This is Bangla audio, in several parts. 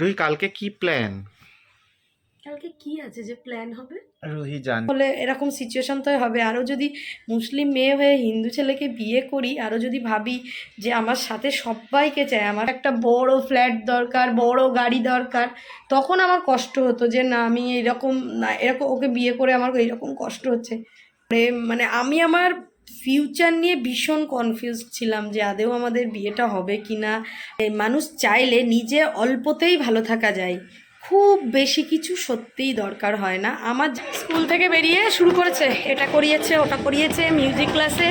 রুহি কালকে কি প্ল্যান কালকে কি আছে যে প্ল্যান হবে? রুহি জান বলে এরকম সিচুয়েশন তো হবে। আরও যদি মুসলিম মেয়ে হয়ে হিন্দু ছেলেকে বিয়ে করি আরও যদি ভাবি যে আমার সাথে সবাইকে চাই আমার একটা বড় ফ্ল্যাট দরকার বড় গাড়ি দরকার তখন আমার কষ্ট হতো যে না আমি এরকম না এরকম ওকে বিয়ে করে আমার এরকম কষ্ট হচ্ছে। মানে মানে আমি আমার ফিউচার নিয়ে ভীষণ কনফিউজ ছিলাম যে আদেও আমাদের বিয়েটা হবে কি না মানুষ চাইলে নিজে অল্পতেই ভালো থাকা যায়। খুব বেশি কিছু সত্যিই দরকার হয় না। আমার স্কুল থেকে বেরিয়ে শুরু করেছে। এটা করিয়েছে, ওটা করিয়েছে মিউজিক ক্লাসে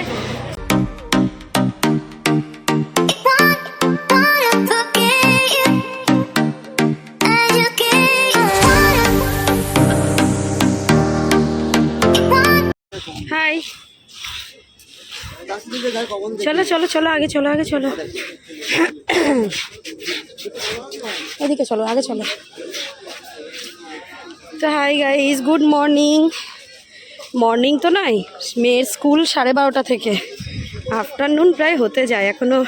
চলো চলো চলো, আগে চলো আগে চলো। এদিকে চলো, আগে চলো। তো hi guys good morning morning তো নয় মেয়ের স্কুল সাড়ে বারোটা থেকে। আফটারনুন প্রায় হতে যায়, এখনও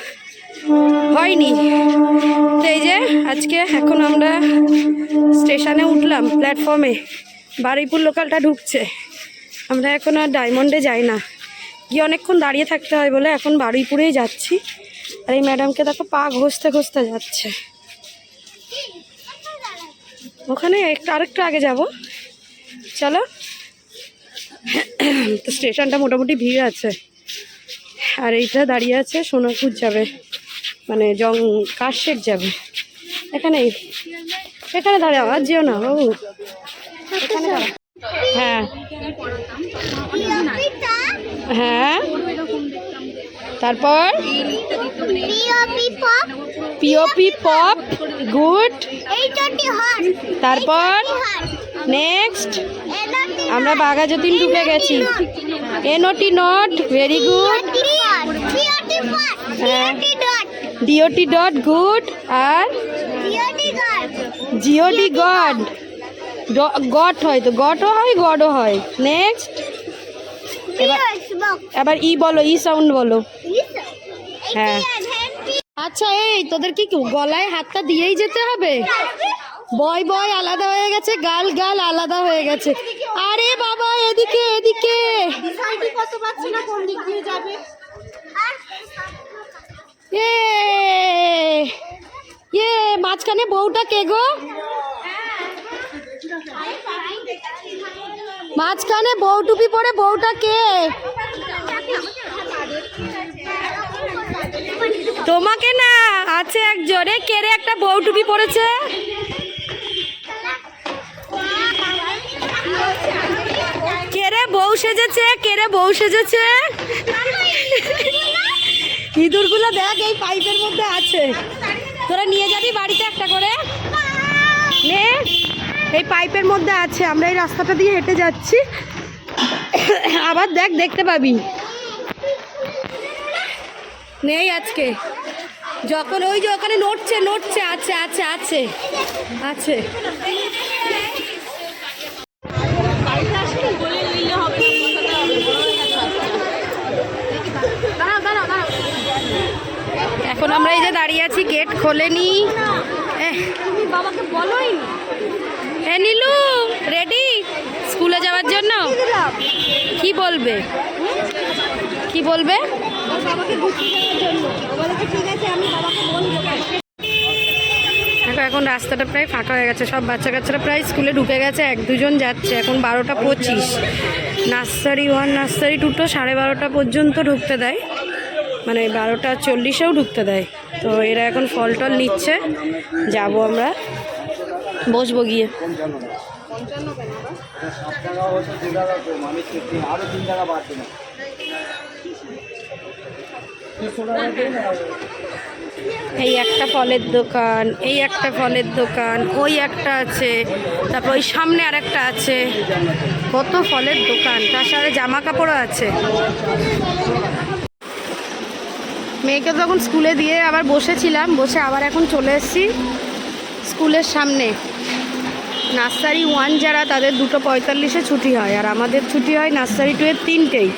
হয়নি। এই যে, আজকে এখন আমরা স্টেশনে উঠলাম প্ল্যাটফর্মে বারুইপুর লোকালটা ঢুকছে। আমরা এখন আর ডায়মন্ডে যাই না। গিয়ে অনেকক্ষণ দাঁড়িয়ে থাকতে হয় বলে এখন বারুইপুরেই যাচ্ছি। আর এই ম্যাডামকে দেখো পা ঘষতে ঘষতে যাচ্ছে। ওখানে একটু আরেকটু আগে যাব। চলো। তো স্টেশনটা মোটামুটি ভিড় আছে। আর এইটা দাঁড়িয়ে আছে সোনাপুর যাবে। মানে জং, কাশের যাবে। এখানে এখানে দাঁড়াও আওয়াজ যেও না, বাবু। এখানে। হ্যাঁ। তারপর? P O P pop good তারপর? নেক্সট আমরা বাঘাযতীন ঢুকে গেছি। N O T not very good D O T dot good R? G O D god got হয় তো। গটও হয় গডও হয়। নেক্সট এবার এবার ই বলো ই সাউন্ড বলো। হ্যাঁ। আচ্ছা এই তোদের কি গলায় হাতটা দিয়েই যেতে হবে? বয় বয় আলাদা হয়ে গেছে গাল গাল আলাদা হয়ে গেছে। আরে বাবা এদিকে এদিকে। এ এ মাঝখানে বউটা কে গো? মাঝখানে বউ টুপি পরে বউটা কে? তোমাকে না আছে একজনে কেড়ে একটা বউ টুপি পরেছে? কেড়ে বউ সেজেছে? কেড়ে বউ সেজেছে? ইঁদুরগুলো দেখ, এই পাইপের মধ্যে আছে। তোরা নিয়ে যাবি বাড়িতে একটা করে? নে। এই পাইপের মধ্যে আছে, আমরা এই রাস্তাটা দিয়ে হেঁটে যাচ্ছি। আবার দেখ, দেখতে পাবি। নেই আজকে। যখন ওই যে ওখানে নড়ছে নড়ছে, আছে আছে আছে আছে। এখন আমরা এই যে দাঁড়িয়ে আছি, গেট খোলেনি। বাবাকে বলোই। নীলু রেডি স্কুলে যাওয়ার জন্য? কি বলবে? কি বলবে? এখন রাস্তাটা প্রায় ফাঁকা হয়ে গেছে। সব বাচ্চা কাচ্চারা প্রায় স্কুলে ঢুকে গেছে। এক দুজন যাচ্ছে। এখন বারোটা পঁচিশ। নার্সারি ওয়ান নার্সারি টুটো সাড়ে বারোটা পর্যন্ত ঢুকতে দেয়। মানে বারোটা চল্লিশেও ঢুকতে দেয়। তো এরা এখন ফল টল নিচ্ছে। যাব আমরা। বসবো গিয়ে। এই একটা ফলের দোকান, এই একটা ফলের দোকান, ওই একটা আছে, তারপর ওই সামনে আর একটা আছে। কত ফলের দোকান, তার সাথে জামা কাপড়ও আছে। মেয়েকে তখন স্কুলে দিয়ে আবার বসেছিলাম, বসে আবার এখন চলে এসেছি স্কুলের সামনে। নার্সারি ওয়ান যারা, তাদের দুটো পঁয়তাল্লিশে ছুটি হয়, আর আমাদের ছুটি হয় নার্সারি টু এর তিনটেই।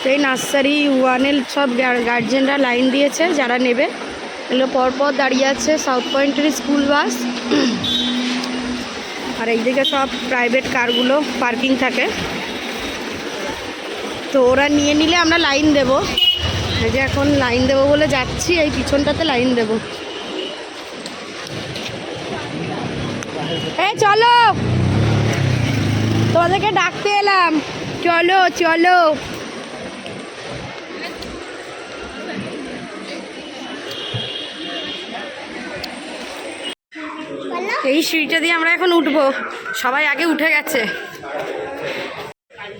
তো এই নার্সারি ওয়ানের সব গার্জেনরা লাইন দিয়েছে, যারা নেবে। এগুলো পরপর দাঁড়িয়ে আছে সাউথ পয়েন্টের স্কুল বাস। আর এইদিকে সব প্রাইভেট কারগুলো পার্কিং থাকে। তো ওরা নিয়ে নিলে আমরা লাইন দেব। এই যে এখন লাইন দেবো বলে যাচ্ছি, এই পিছনটাতে লাইন দেব। এই চলো। তোমাদেরকে ডাকতে এলাম। চলো চলো। এই সিঁড়িটা দিয়ে আমরা এখন উঠবো। সবাই আগে উঠে গেছে।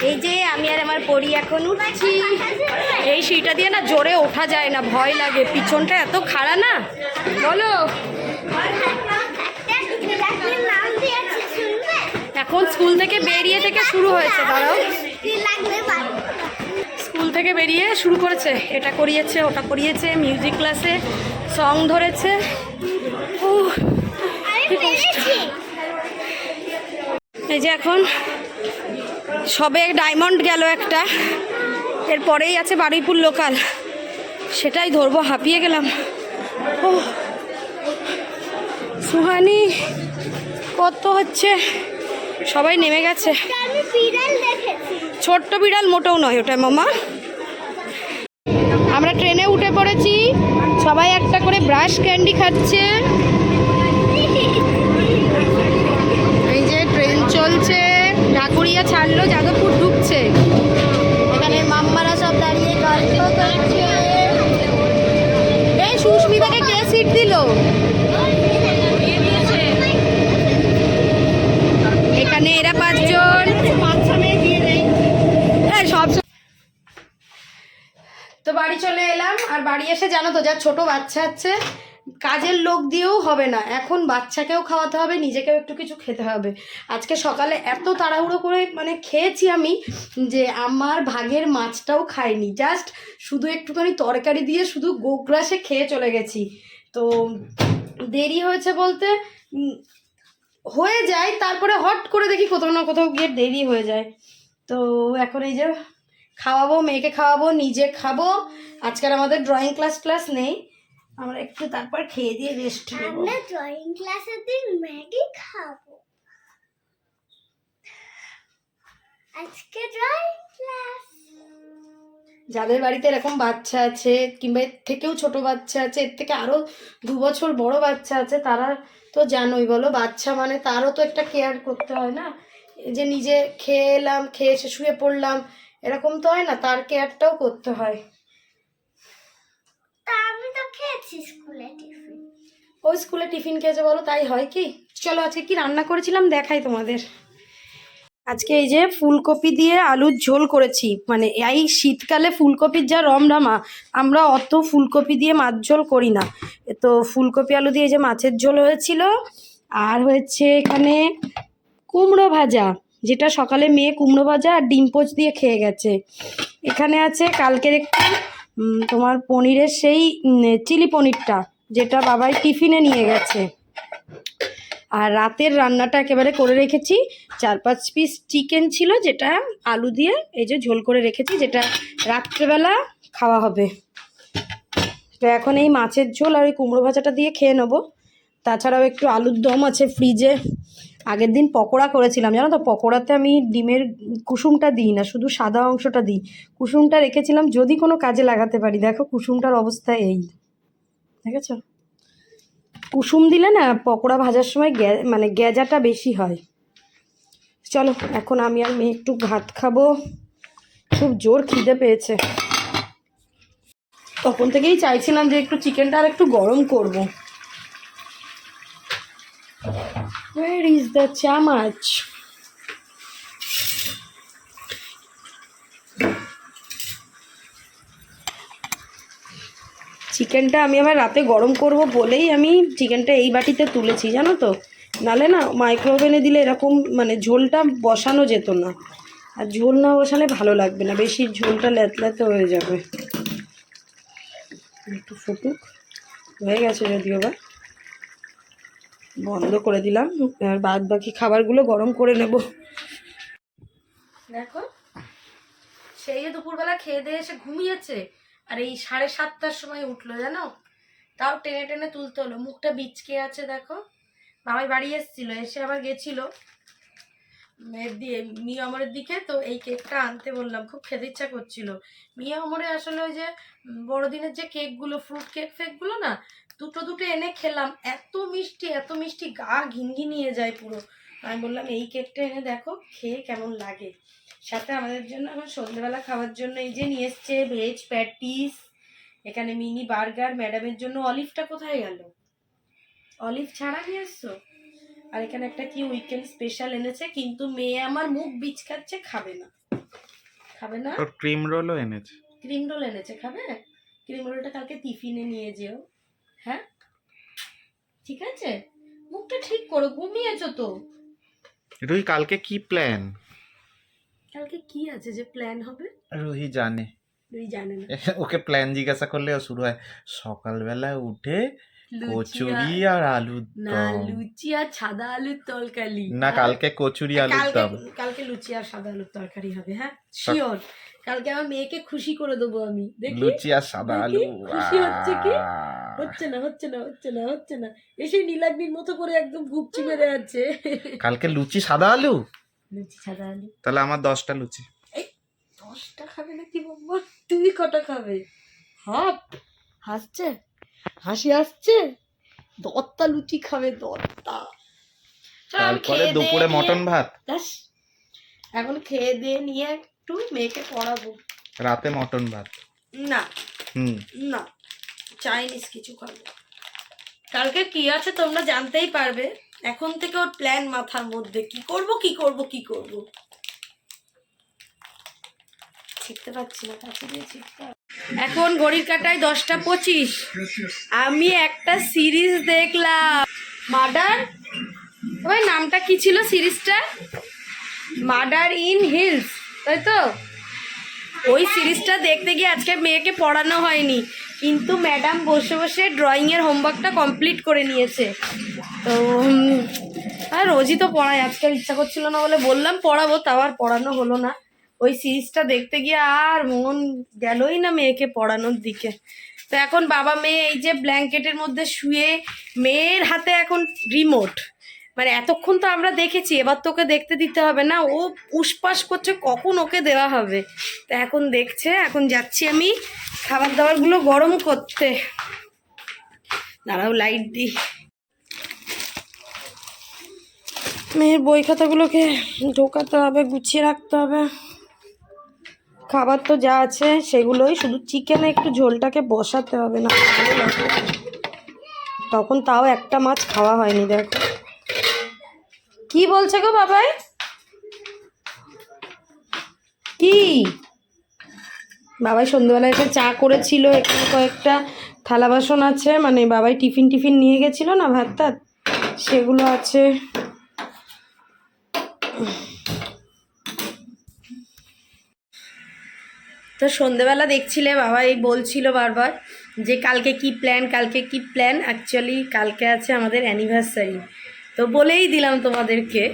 এই যে, আমি আর আমার পরি এখন উঠছি। এই সিঁড়িটা দিয়ে না জোরে ওঠা যায় না, ভয় লাগে। পিছনটা এত খাড়া না। বলো। এখন স্কুল থেকে বেরিয়ে থেকে শুরু হয়েছে, দাঁড়াও। স্কুল থেকে বেরিয়ে শুরু করেছে। এটা করিয়েছে, ওটা করিয়েছে মিউজিক ক্লাসে সং ধরেছে। এই যে এখন সবে ডায়মন্ড গেল একটা। এরপরেই আছে বারুইপুর লোকাল সেটাই ধরবো, হাঁপিয়ে গেলাম। ও সুহানি, কত হচ্ছে? সবাই নেমে গেছে। ছোট্ট বিড়াল মোটেও নয় ওটা মামা। আমরা ট্রেনে উঠে পড়েছি। সবাই একটা করে ব্রাশ ক্যান্ডি খাচ্ছে। এই যে ট্রেন চলছে। ঢাকুরিয়া ছাড়লো যাদবপুর ঢুকছে। এখানে মাম্মারা সব দাঁড়িয়ে গল্প করছে। এই সুস্মিতাকে কে সিট দিল? এখানে এরা পাঁচজন। হ্যাঁ সব তো বাড়ি চলে এলাম। আর বাড়ি এসে জানো তো, যা ছোট বাচ্চা আছে, কাজের লোক দিয়েও হবে না। এখন বাচ্চাকেও খাওয়াতে হবে, নিজেকেও একটু কিছু খেতে হবে। আজকে সকালে এত তাড়াহুড়ো করে মানে খেয়েছি আমি যে আমার ভাগের মাছটাও খাইনি। জাস্ট শুধু একটুখানি তরকারি দিয়ে শুধু গোগ্রাসে খেয়ে চলে গেছি। তো দেরি হয়েছে বলতে হয়ে যায়, তারপরে হট করে দেখি কোথাও না কোথাও গিয়ে দেরি হয়ে যায়। তো এখন এই যে খাওয়াবো, মেয়েকে খাওয়াবো, নিজে খাব। আজকাল আমাদের ড্রয়িং ক্লাস ক্লাস নেই। আমরা একটু তারপর খেয়ে দিয়ে রেস্ট নেব। আমরা ড্রয়িং ক্লাসের দিন ম্যাগি খাব। আজকে ড্রয়িং ক্লাস যাদের বাড়িতে এরকম বাচ্চা আছে কিংবা এর থেকেও ছোট বাচ্চা আছে এর থেকে আরও দু বছর বড় বাচ্চা আছে তারা তো জানোই বলো বাচ্চা মানে তারও তো একটা কেয়ার করতে হয় না? যে নিজে খেয়ে এলাম খেয়ে এসে শুয়ে পড়লাম এরকম তো হয় না? তার কেয়ারটাও করতে হয়। আমি তো খেয়েছি স্কুলে টিফিন। ওই স্কুলে টিফিন খেয়েছে বলো তাই হয় কি? চলো আজকে কি রান্না করেছিলাম দেখাই তোমাদের। আজকে এই যে ফুলকপি দিয়ে আলুর ঝোল করেছি মানে এই শীতকালে ফুলকপির যা রমরমা, আমরা অত ফুলকপি দিয়ে মাছ ঝোল করি না। তো ফুলকপি আলু দিয়ে যে মাছের ঝোল হয়েছিল, আর হয়েছে এখানে কুমড়ো ভাজা, যেটা সকালে মেয়ে কুমড়ো ভাজা আর ডিম পোচ দিয়ে খেয়ে গেছে। এখানে আছে কালকের একটু তোমার পনিরের সেই চিলি পনিরটা, যেটা বাবাই টিফিনে নিয়ে গেছে। আর রাতের রান্নাটা একেবারে করে রেখেছি। চার পাঁচ পিস চিকেন ছিল যেটা, আলু দিয়ে এই যে ঝোল করে রেখেছি, যেটা রাত্রেবেলা খাওয়া হবে। তো এখন এই মাছের ঝোল আর ওই কুমড়ো ভাজাটা দিয়ে খেয়ে নেব। তাছাড়াও একটু আলুর দম আছে ফ্রিজে আগের দিন পকোড়া করেছিলাম, জানো তো? পকোড়াতে আমি ডিমের কুসুমটা দিই না, শুধু সাদা অংশটা দিই। কুসুমটা রেখেছিলাম, যদি কোনো কাজে লাগাতে পারি। দেখো কুসুমটার অবস্থা এই। দেখেছ? কুসুম দিলে না পকোড়া ভাজার সময় গ্যা মানে গ্যাজাটা বেশি হয়। চলো, এখন আমি আর মেয়ে একটু ভাত খাব। খুব জোর খিদে পেয়েছে। তখন থেকেই চাইছিলাম যে একটু চিকেনটা আর একটু গরম করব। Where is the chamach? চিকেনটা আমি আবার রাতে গরম করব বলেই আমি চিকেনটা এই বাটিতে তুলেছি, জানো তো? নালে না মাইক্রোওভেনে দিলে এরকম মানে ঝোলটা বসানো যেত না। আর ঝোল না বসালে ভালো লাগবে না, বেশি ঝোলটা ল্যাতল্যাতে হয়ে যাবে। একটু ফুটুক। হয়ে গেছে যদিও বা। বন্ধ করে দিলাম, আর বাদ বাকি খাবারগুলো গরম করে নেব। দেখো, সেই দুপুরবেলা খেয়ে দিয়ে এসে ঘুমিয়েছে আর এই সাড়ে সাতটার সময় উঠল, জানো? তাও টেনে টেনে তুলতে হলো। মুখটা বিচকে আছে, দেখো। বাবাই বাড়ি এসেছিল, এসে আবার গেছিল। দিয়ে, মিয়া অমরের দিকে, তো এই কেকটা আনতে বললাম, খুব খেতে ইচ্ছা করছিল। মিয়া অমরে আসলে ওই যে বড়দিনের যে কেকগুলো, ফ্রুট কেক ফেকগুলো না, দুটো দুটো এনে খেলাম। এত মিষ্টি এত মিষ্টি, গা ঘিনঘি নিয়ে যায় পুরো। আমি বললাম, এই কেকটা এনে দেখো, খেয়ে কেমন লাগে। সাথে আমাদের জন্য এখন সন্ধ্যেবেলা খাওয়ার জন্য এই যে নিয়ে এসছে ভেজ প্যাটিস এখানে মিনি বার্গার ম্যাডামের জন্য অলিভটা কোথায় গেল? অলিভ ছাড়া নিয়ে এসছো? আর এখানে একটা কি উইকেন্ড স্পেশাল এনেছে কিন্তু মেয়ে আমার মুখ বিচকাচ্ছে খাবে না। খাবে না? তোর ক্রিম রোলও এনেছে। ক্রিম রোল এনেছে খাবে? ক্রিম রোলটা কালকে টিফিনে নিয়ে যেও। হ্যাঁ? ঠিক আছে? মুখটা ঠিক করো ঘুমিয়েছো তো। রুহি কালকে কি প্ল্যান কালকে কি আছে যে প্ল্যান হবে? রুহি জানে। তুই জানে না। ওকে প্ল্যান জিজ্ঞাসা করলে শুরু হয় সকালবেলা উঠে কচুরি আর- আলুর না লুচি আর সাদা আলুর তরকারি। না হ্যাঁ? কালকে কচুরি আলুর কালকে দম। কালকে লুচি আর সাদা আলুর তরকারি হবে হ্যাঁ? শিওর কালকে আমার মেয়েকে খুশি করে দেবো আমি। দেখি? লুচি আর সাদা আলু খুশি হচ্ছে কি? হচ্ছে না হচ্ছে না হচ্ছে না হচ্ছে না। এসে নীলাগ্নির মতো করে একদম গুপচি মেরে আছে। কালকে লুচি সাদা আলু? লুচি সাদা আলু। তাহলে আমার দশটা লুচি। এই দশটা খাবে নাকি বাবা তুই কটা খাবে? হাফ হাসছে? হাসি আসছে? দত্তা লুচি খাবে দত্তা তারপরে দুপুরে মটন ভাত। এখন খেয়ে দিয়ে নিয়ে একটু মেয়েকে পড়াবো। রাতে মটন ভাত। না। হুম। না। চাইনিজ কিছু খাব। কালকে কি আছে তোমরা জানতেই পারবে। এখন থেকে ওর প্ল্যান মাথার মধ্যে কি করব কি করব কি করব? শিখতে পারছি না, কাছে দিয়ে এখন ঘড়ির কাটায় দশটা পঁচিশ। আমি একটা সিরিজ দেখলাম। মার্ডার ওই নামটা কি ছিল সিরিজটা? মার্ডার ইন হিলস তাই তো? ওই সিরিজটা দেখতে গিয়ে আজকে মেয়েকে পড়ানো হয়নি। কিন্তু ম্যাডাম বসে বসে ড্রয়িংয়ের হোমওয়ার্কটা কমপ্লিট করে নিয়েছে। তো আর রোজই তো পড়াই। আজকে ইচ্ছা করছিল না বলে বললাম পড়াবো, তাও আর পড়ানো হলো না। ওই সিরিজটা দেখতে গিয়ে আর মন গেলই না মেয়েকে পড়ানোর দিকে। তো এখন বাবা মেয়ে এই যে ব্ল্যাঙ্কেটের মধ্যে শুয়ে, মেয়ের হাতে এখন রিমোট। মানে এতক্ষণ তো আমরা দেখেছি, এবার তোকে দেখতে দিতে হবে না। ও উসপাস করছে, কখন ওকে দেওয়া হবে? তো এখন দেখছে, এখন যাচ্ছি আমি খাবার দাবারগুলো গরম করতে। দাঁড়াও লাইট দিই। মেয়ের বই খাতাগুলোকে ঢোকাতে হবে, গুছিয়ে রাখতে হবে। খাবার তো যা আছে সেগুলোই, শুধু চিকেনে একটু ঝোলটাকে বসাতে হবে, না। তখন তাও একটা মাছ খাওয়া হয়নি, দেখো। কি বলছে গো বাবাই? কি? বাবাই সন্ধ্যেবেলা এসে চা করেছিল, এখানে কয়েকটা থালা বাসন আছে মানে বাবাই টিফিন টিফিন নিয়ে গেছিল না ভাত সেগুলো আছে। তো সন্ধেবেলা দেখছিলে, বাবা এই বলছিল বারবার যে কালকে কি প্ল্যান কালকে কি প্ল্যান অ্যাকচুয়ালি কালকে আছে আমাদের অ্যানিভার্সারি তো বলেই দিলাম তোমাদেরকে,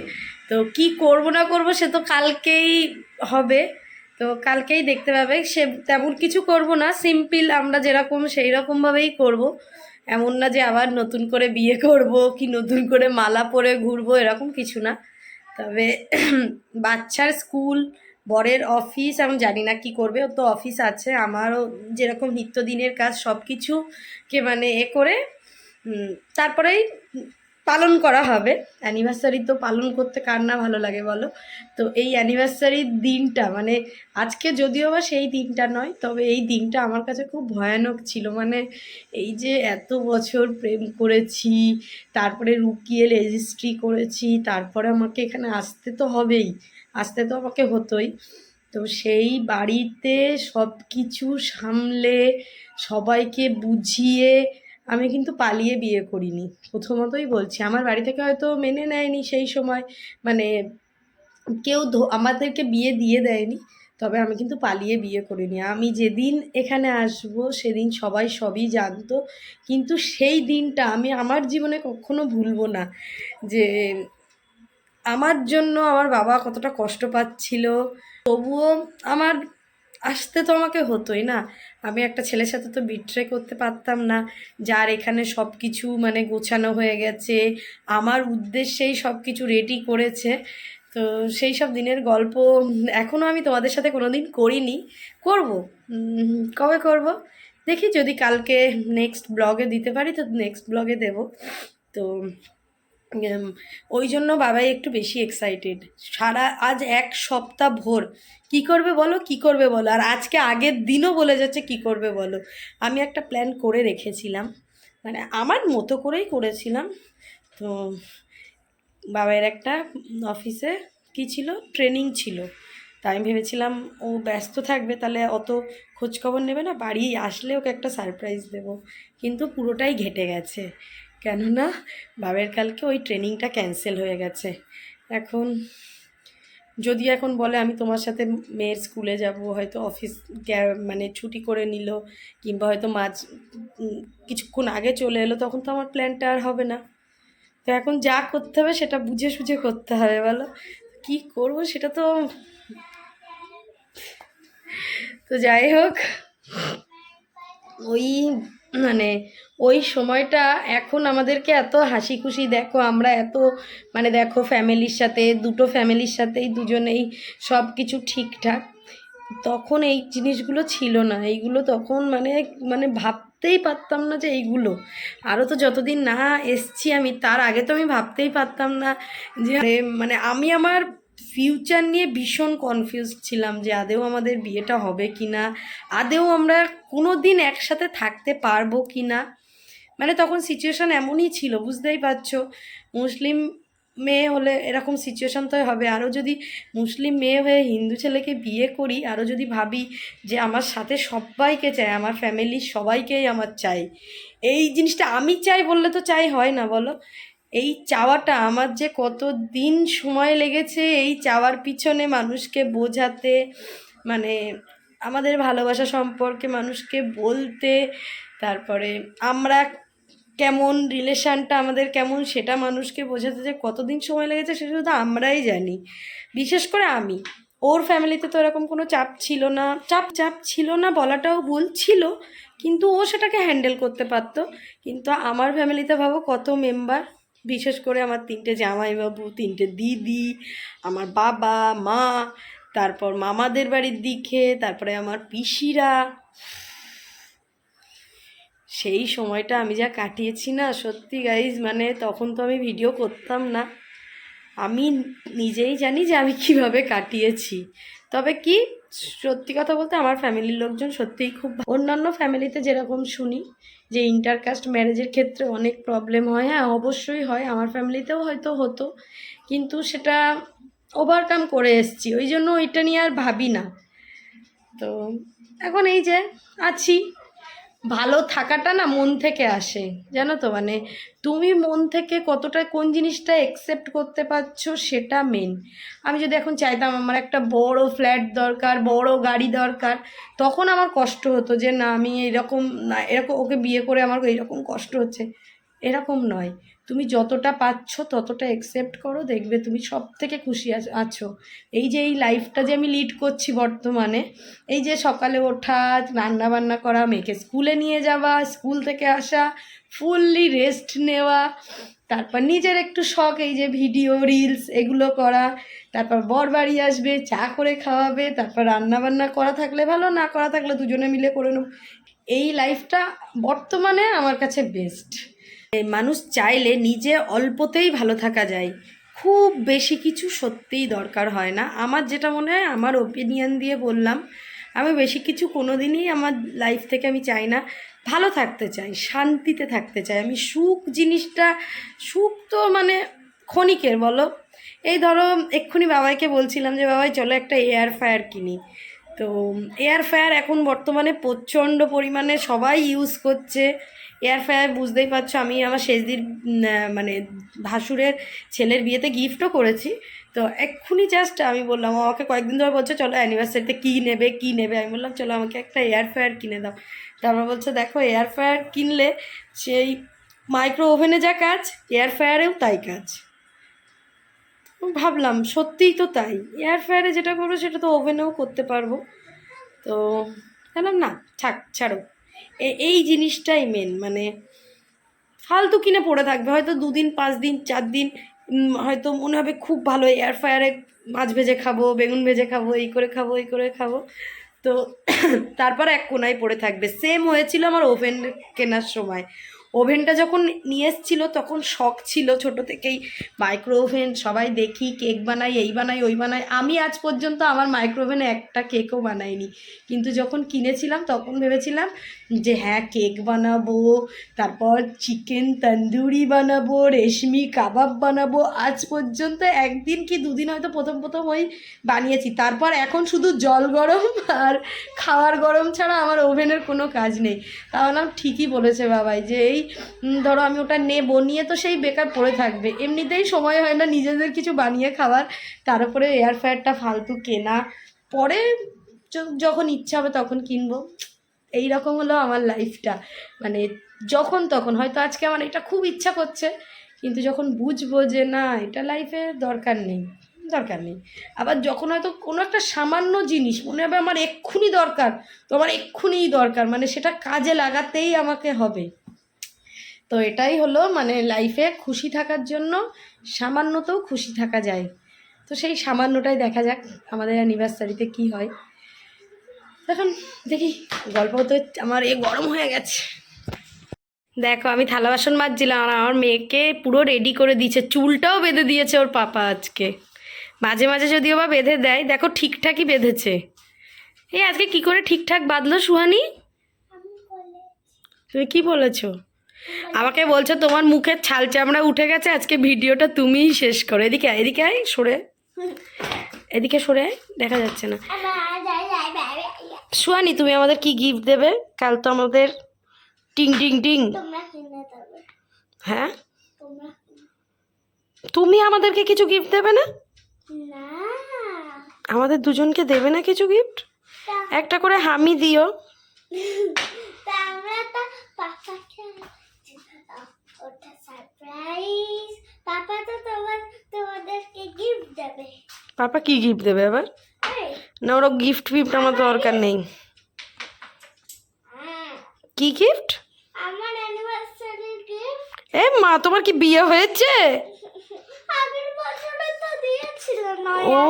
তো কি করব না করব সে তো কালকেই হবে। তো কালকেই দেখতে পাবে, সে তেমন কিছু করব না সিম্পল আমরা যেরকম সেই রকমভাবেই করব। এমন না যে আবার নতুন করে বিয়ে করব কি নতুন করে মালা পরে ঘুরবো, এরকম কিছু না। তবে বাচ্চার স্কুল বরের অফিস আমি জানি না কি করবে ও তো অফিস আছে, আমারও যেরকম নিত্যদিনের কাজ সব কিছুকে মানে এ করে তারপরেই পালন করা হবে। অ্যানিভার্সারি তো পালন করতে কার না ভালো লাগে বলো? তো এই অ্যানিভার্সারির দিনটা মানে আজকে যদিও বা সেই দিনটা নয়, তবে এই দিনটা আমার কাছে খুব ভয়ানক ছিল। মানে এই যে এত বছর প্রেম করেছি, তারপরে রুকিয়ে রেজিস্ট্রি করেছি, তারপরে আমাকে এখানে আসতে তো হবেই, আসতে তো আমাকে হতোই। তো সেই বাড়িতে সব কিছু সামলে, সবাইকে বুঝিয়ে আমি কিন্তু পালিয়ে বিয়ে করিনি। প্রথমতই বলছি, আমার বাড়ি থেকে হয়তো মেনে নেয়নি সেই সময় মানে কেউ আমাদেরকে বিয়ে দিয়ে দেয়নি, তবে আমি কিন্তু পালিয়ে বিয়ে করিনি। আমি যেদিন এখানে আসব, সেদিন সবাই সবই জানতো, কিন্তু সেই দিনটা আমি আমার জীবনে কখনো ভুলবো না, যে আমার জন্য আমার বাবা কতটা কষ্ট পাচ্ছিল, তবুও আমার আসতে তো আমাকে হতোই না। আমি একটা ছেলের সাথে তো বিট্রে করতে পারতাম না। যার এখানে সব কিছু মানে গোছানো হয়ে গেছে, আমার উদ্দেশ্যেই সব কিছু রেডি করেছে। তো সেই সব দিনের গল্প এখনও আমি তোমাদের সাথে কোনো দিন করিনি। করব। কবে করব? দেখি যদি কালকে নেক্সট ব্লগে দিতে পারি, তো নেক্সট ব্লগে দেব। তো ওই জন্য বাবাই একটু বেশি এক্সাইটেড সারা আজ এক সপ্তাহ ভোর। কি করবে বলো? কি করবে বলো? আর আজকে আগের দিনও বলে যাচ্ছে, কি করবে বলো? আমি একটা প্ল্যান করে রেখেছিলাম। মানে আমার মতো করেই করেছিলাম। তো বাবার একটা অফিসে কি ছিল? ট্রেনিং ছিল। তাই আমি ভেবেছিলাম, ও ব্যস্ত থাকবে, তাহলে অত খোঁজখবর নেবে না। বাড়ি আসলে ওকে একটা সারপ্রাইজ দেব। কিন্তু পুরোটাই ঘেটে গেছে। কেননা বাবের কালকে ওই ট্রেনিংটা ক্যান্সেল হয়ে গেছে। এখন যদি এখন বলে আমি তোমার সাথে মেয়ের স্কুলে যাব, হয়তো অফিস মানে ছুটি করে নিল, কিংবা হয়তো মাঝ কিছুক্ষণ আগে চলে এলো, তখন তো আমার প্ল্যানটা আর হবে না। তো এখন যা করতে হবে সেটা বুঝে সুঝে করতে হবে, বলো? কি করব সেটা তো তো যাই হোক, ওই মানে ওই সময়টা এখন আমাদেরকে এত হাসি খুশি দেখো আমরা এত মানে দেখো ফ্যামিলির সাথে, দুটো ফ্যামিলির সাথেই দুজনেই সব কিছু ঠিকঠাক। তখন এই জিনিসগুলো ছিল না, এইগুলো তখন মানে মানে ভাবতেই পারতাম না যে এইগুলো। আরও তো যতদিন না এসছি আমি, তার আগে তো আমি ভাবতেই পারতাম না যে মানে আমি আমার ফিউচার নিয়ে ভীষণ কনফিউজ ছিলাম যে আদেও আমাদের বিয়েটা হবে কি না আদেও আমরা কোনো দিন একসাথে থাকতে পারব কি না মানে তখন সিচুয়েশান এমনই ছিল, বুঝতেই পারছ? মুসলিম মেয়ে হলে এরকম সিচুয়েশান তো হবে। আরও যদি মুসলিম মেয়ে হয়ে হিন্দু ছেলেকে বিয়ে করি, আরও যদি ভাবি যে আমার সাথে সবাইকে চাই আমার ফ্যামিলির সবাইকেই আমার চাই এই জিনিসটা আমি চাই বললে তো চাই, হয় না বলো? এই চাওয়াটা আমার যে কত দিন সময় লেগেছে এই চাওয়ার পিছনে মানুষকে বোঝাতে মানে আমাদের ভালোবাসা সম্পর্কে মানুষকে বলতে, তারপরে আমরা কেমন রিলেশানটা আমাদের কেমন সেটা মানুষকে বোঝাতে যে কতদিন সময় লেগেছে সেটা শুধু আমরাই জানি। বিশেষ করে আমি। ওর ফ্যামিলিতে তো এরকম কোনো চাপ ছিল না। চাপ চাপ ছিল না বলাটাও ভুল ছিল, কিন্তু ও সেটাকে হ্যান্ডেল করতে পারতো। কিন্তু আমার ফ্যামিলিতে ভাবো কত মেম্বার বিশেষ করে আমার তিনটে জামাইবাবু, তিনটে দিদি, আমার বাবা, মা, তারপর মামাদের বাড়ির দিকে, তারপরে আমার পিসিরা। সেই সময়টা আমি যা কাটিয়েছি না, সত্যি গাইজ মানে তখন তো আমি ভিডিও করতাম না। আমি নিজেই জানি যে আমি কীভাবে কাটিয়েছি। তবে কি, সত্যি কথা বলতে আমার ফ্যামিলির লোকজন সত্যিই খুব অন্যান্য ফ্যামিলিতে যেরকম শুনি যে ইন্টারকাস্ট ম্যারেজের ক্ষেত্রে অনেক প্রবলেম হয় হ্যাঁ অবশ্যই হয়, আমার ফ্যামিলিতেও হয়তো হতো, কিন্তু সেটা ওভারকাম করে এসছি, ওই জন্য ওইটা নিয়ে আর ভাবি না। তো এখন এই যে আছি ভালো থাকাটা না মন থেকে আসে, জানো তো? মানে তুমি মন থেকে কতটা, কোন জিনিসটা একসেপ্ট করতে পারছ সেটা মেন আমি যদি এখন চাইতাম আমার একটা বড় ফ্ল্যাট দরকার, বড় গাড়ি দরকার, তখন আমার কষ্ট হতো যে না, আমি এরকম না, এরকম, ওকে বিয়ে করে আমার এরকম কষ্ট হচ্ছে। এরকম নয়। তুমি যতটা পাচ্ছ, ততটা একসেপ্ট করো, দেখবে তুমি সব থেকে খুশি আছ- আছো। এই যে এই লাইফটা যে আমি লিড করছি বর্তমানে, এই যে সকালে ওঠা রান্না বান্না করা, মেয়েকে স্কুলে নিয়ে যাওয়া, স্কুল থেকে আসা ফুললি রেস্ট নেওয়া, তারপর নিজের একটু শখ, এই যে ভিডিও রিলস এগুলো করা, তারপর বর বাড়ি আসবে, চা করে খাওয়াবে, তারপর রান্না বান্না করা থাকলে ভালো, না করা থাকলে দুজনে মিলে করে নেব। এই লাইফটা বর্তমানে আমার কাছে বেস্ট মানুষ চাইলে নিজে অল্পতেই ভালো থাকা যায়। খুব বেশি কিছু সত্যিই দরকার হয় না। আমার যেটা মনে হয়, আমার ওপিনিয়ন দিয়ে বললাম, আমি বেশি কিছু কোনো দিনই আমার লাইফ থেকে আমি চাই না। ভালো থাকতে চাই, শান্তিতে থাকতে চাই। আমি সুখ জিনিসটা, সুখ তো মানে ক্ষণিকের বলো। এই ধরো, এক্ষুনি বাবাইকে বলছিলাম যে, বাবাই, চলো একটা এয়ার ফায়ার কিনি। তো এয়ার ফায়ার এখন বর্তমানে প্রচণ্ড পরিমাণে সবাই ইউজ করছে। এয়ার ফায়ার বুঝতেই পারছ, আমি আমার শেষদির মানে ভাসুরের ছেলের বিয়েতে গিফটও করেছি। তো এক্ষুনি জাস্ট আমি বললাম আমাকে কয়েকদিন ধরে বলছে, চলো অ্যানিভার্সারিতে কী নেবে কী নেবে? আমি বললাম, চলো আমাকে একটা এয়ার ফায়ার কিনে দাও। তারপর বলছে, দেখো এয়ার ফায়ার কিনলে সেই মাইক্রো ওভেনে যা কাজ এয়ার ফায়ারেও তাই কাজ। ভাবলাম, সত্যিই তো তাই। এয়ার ফায়ারে যেটা করব, সেটা তো ওভেনেও করতে পারব। তো বললাম, না, থাক, ছাড়ো। এই জিনিসটাই মেন মানে ফালতু কিনে পড়ে থাকবে। হয়তো দুদিন পাঁচ দিন চার দিন হয়তো মনে হবে খুব ভালো এয়ার ফায়ারে মাছ ভেজে খাব, বেগুন ভেজে খাব, এই করে খাব, এই করে খাব। তো তারপর এক কোনায় পড়ে থাকবে। সেম হয়েছিল আমার ওভেন কেনার সময়। ওভেনটা যখন নিয়ে এসেছিল, তখন শখ ছিল ছোট থেকেই। মাইক্রো ওভেন সবাই দেখি, কেক বানাই, এই বানাই, ওই বানাই। আমি আজ পর্যন্ত আমার মাইক্রো ওভেনে একটা কেকও বানাইনি। কিন্তু যখন কিনেছিলাম, তখন ভেবেছিলাম যে হ্যাঁ কেক বানাবো, তারপর চিকেন তন্দুরি বানাবো, রেশমি কাবাব বানাবো। আজ পর্যন্ত একদিন কি দুদিন হয়তো প্রথম প্রথম ওই বানিয়েছি। তারপর এখন শুধু জল গরম আর খাওয়ার গরম ছাড়া আমার ওভেনের কোনো কাজ নেই। তাহলে ঠিকই বলেছে বাবাই যে, এই উম, ধরো আমি ওটা নেব নিয়ে তো সেই বেকার পড়ে থাকবে। এমনিতেই সময় হয় না নিজেদের কিছু বানিয়ে খাওয়ার। তার উপরে এয়ার ফ্রায়ারটা ফালতু কেনা। পরে যখন ইচ্ছা হবে তখন কিনবো। এই রকম হলো আমার লাইফটা মানে যখন তখন। হয়তো আজকে আমার এটা খুব ইচ্ছা করছে কিন্তু যখন বুঝব যে না এটা লাইফে দরকার নেই দরকার নেই। আবার যখন হয়তো কোনো একটা সামান্য জিনিস মনে হবে আমার এক্ষুনি দরকার তো আমার এক্ষুনিই দরকার। মানে সেটা কাজে লাগাতেই আমাকে হবে। তো এটাই হলো মানে লাইফে খুশি থাকার জন্য সামান্যতেও খুশি থাকা যায়। তো সেই সামান্যটাই দেখা যাক আমাদের অ্যানিভার্সারিতে কি হয়। এখন দেখি গল্প তো আমার এ গরম হয়ে গেছে। দেখো, আমি থালা বাসন মাজছিলাম আর আমার মেয়েকে পুরো রেডি করে দিয়েছে। চুলটাও বেঁধে দিয়েছে ওর পাপা আজকে। মাঝে মাঝে যদিও বা বেঁধে দেয়, দেখো ঠিকঠাকই বেঁধেছে। এই আজকে কি করে ঠিকঠাক বাঁধলো সুহানি? তুমি কি বলেছ? আমাকে বলছে, তোমার মুখের ছাল চামড়া উঠে গেছে, আজকে ভিডিওটা তুমিই শেষ করো। এদিকে এদিকে আয়, সরে এদিকে সরে দেখা যাচ্ছে না। সুহানি, তুমি আমাদের কি গিফট দেবে? কাল তো আমাদের টিং টিং টিং। হ্যাঁ? তুমি আমাদেরকে কিছু গিফট দেবে না? আমাদের দুজনকে দেবে না কিছু গিফট একটা করে হামি দিও। আমরা তো পাপা তো তোমার তোমাদেরকে গিফট দেবে। পাপা কি গিফট দেবে আবার? না ওরা গিফট ফিফট আমার দরকার নেই। হ্যাঁ, কি গিফট আমার অ্যানিভার্সারি গিফট এ মা তোমার কি বিয়ে হয়েছে? আগের বছরে তো দিয়েছিল ও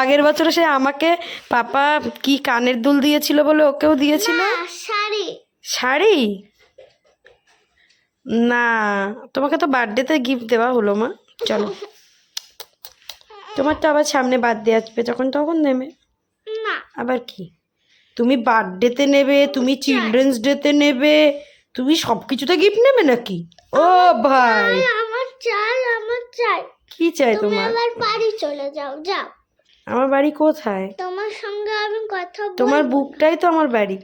আগের বছরে সে আমাকে পাপা কি কানের দুল দিয়েছিল বলে ওকেও দিয়েছিল? শাড়ি। শাড়ি? না তোমাকে তো বার্থডেতে গিফট দেওয়া হলো মা। চলো। তোমার তো আবার সামনে বার্থডে আসবে যখন তখন নেবে। না। আবার কি? তুমি বার্থডেতে নেবে তুমি চিলড্রেন্স ডেতে নেবে তুমি সব কিছুতে গিফট নেবে নাকি? ও ভাই। আমার চাই আমার চাই কি চাই তুমি তোমার? আবার বাড়ি চলে যাও যাও। আমার বাড়ি কোথায়? তোমার সঙ্গে আমি কথা তোমার বুকটাই তো আমার বাড়ি।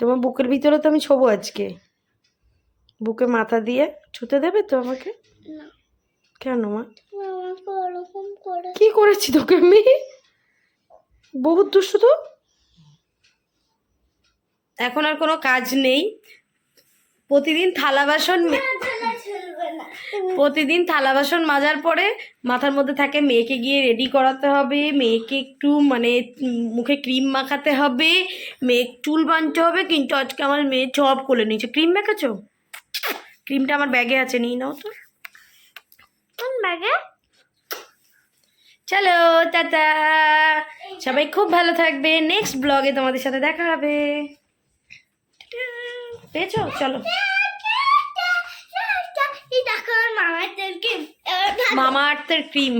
তোমার বুকের ভিতরে তো আমি ছোবো আজকে। বুকে মাথা দিয়ে ছুতে দেবে তো আমাকে? কেন মা? কি করেছি তোকে আমি? বহুত দুষ্টু তো। এখন আর কোনো কাজ নেই। প্রতিদিন থালা বাসন প্রতিদিন থালা বাসন মাজার পরে মাথার মধ্যে থাকে মেয়েকে গিয়ে রেডি করাতে হবে মেয়েকে একটু মানে মুখে ক্রিম মাখাতে হবে মেয়ে চুল বানতে হবে কিন্তু আজকে আমার মেয়ে সব করে নিয়েছে। ক্রিম মেখেছো? ক্রিমটা আমার ব্যাগে আছে নিয়ে নাও তো। কোন ব্যাগে? চলো টাটা। সবাই খুব ভালো থাকবে। নেক্সট ব্লগে তোমাদের সাথে দেখা হবে। পেয়েছ? চলো। মামা আর্থের ক্রিম।